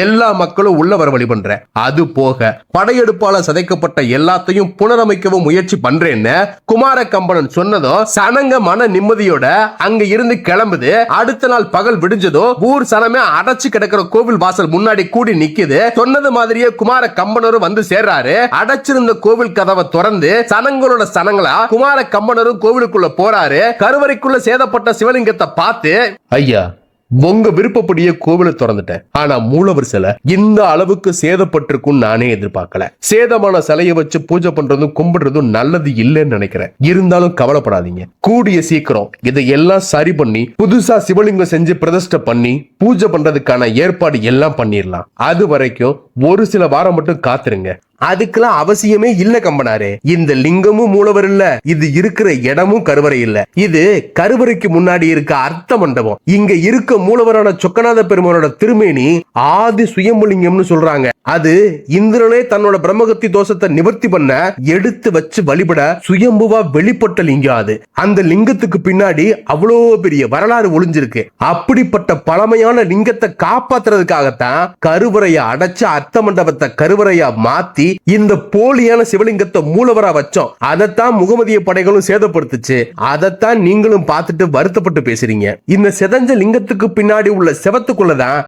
எல்லா மக்களும் உள்ள வர வழி பண்றேன். அது போக படையெடுப்பால சதைக்கப்பட்ட எல்லாத்தையும் புனரமைக்கவும் முயற்சி பண்றேன்னு குமார கம்பனன் சொன்னதும் சனங்க மன நிம்மதியோட அங்க இருந்து கிளம்புது. அடுத்த நாள் பகல் விடிஞ்சதோ ஊர் சனமே அடைச்சு கிடக்கிற கோவில் வாசல் முன்னாடி கூடி நிக்குது. சொன்னது மாதிரியே குமார கம்பனரும் வந்து சேர்றாரு. அடைச்சிருந்த கோவில் கதவை திறந்து சனங்களோட சனங்களா குமார கம்பனரும் கோவிலுக்குள்ள போறாரு. கருவறைக்குள்ள சேதப்பட்ட சிவலிங்கத்தை பார்த்து ஐயா உங்க விருப்பப்படியே கோவிலை திறந்துட்டேன். ஆனா மூலவர் சிலை இந்த அளவுக்கு சேதப்பட்டிருக்கும் நானே எதிர்பார்க்கல. சேதமான சிலையை வச்சு பூஜை பண்றதும் கும்பிடுறதும் நல்லது இல்லைன்னு நினைக்கிறேன். இருந்தாலும் கவலைப்படாதீங்க. கூடிய சீக்கிரம் இதையெல்லாம் சரி பண்ணி புதுசா சிவலிங்கம் செஞ்சு பிரதிஷ்டை பண்ணி பூஜை பண்றதுக்கான ஏற்பாடு எல்லாம் பண்ணிடலாம். அது வரைக்கும் ஒரு சில வாரம் மட்டும் காத்துருங்க. அதுக்கெல்லாம் அவசியமே இல்ல கம்பனாரு. இந்த லிங்கமும் மூலவர் இல்ல. இது இருக்கிற இடமும் கருவறை இல்ல. இது கருவறைக்கு முன்னாடி இருக்க அர்த்த மண்டபம். இங்க இருக்க மூலவரான சொக்கநாத பெருமானோட திருமேனி ஆதி சுயம்புலிங்கம்னு சொல்றாங்க. அது இந்திரனே தன்னோட பிரம்மகத்தி தோஷத்தை நிவர்த்தி பண்ண எடுத்து வச்சு வழிபட சுயம்புவா வெளிப்பட்ட லிங்கம் அது. அந்த லிங்கத்துக்கு பின்னாடி அவ்வளோ பெரிய வரலாறு ஒளிஞ்சிருக்கு. அப்படிப்பட்ட பழமையான லிங்கத்தை காப்பாத்துறதுக்காகத்தான் கருவறையை அடைச்சு அர்த்த மண்டபத்தை கருவறையா மாத்தி இந்த போலியான சிவலிங்கத்தை மூலவரா வச்சோம். அதைத்தான் முகமதிய படைகளும் சேதப்படுத்துச்சு. அதைத்தான் நீங்களும் பார்த்துட்டு வருத்தப்பட்டு பேசுறீங்க. இந்த செதஞ்ச லிங்கத்துக்கு பின்னாடி உள்ள செவத்துக்குள்ளதான்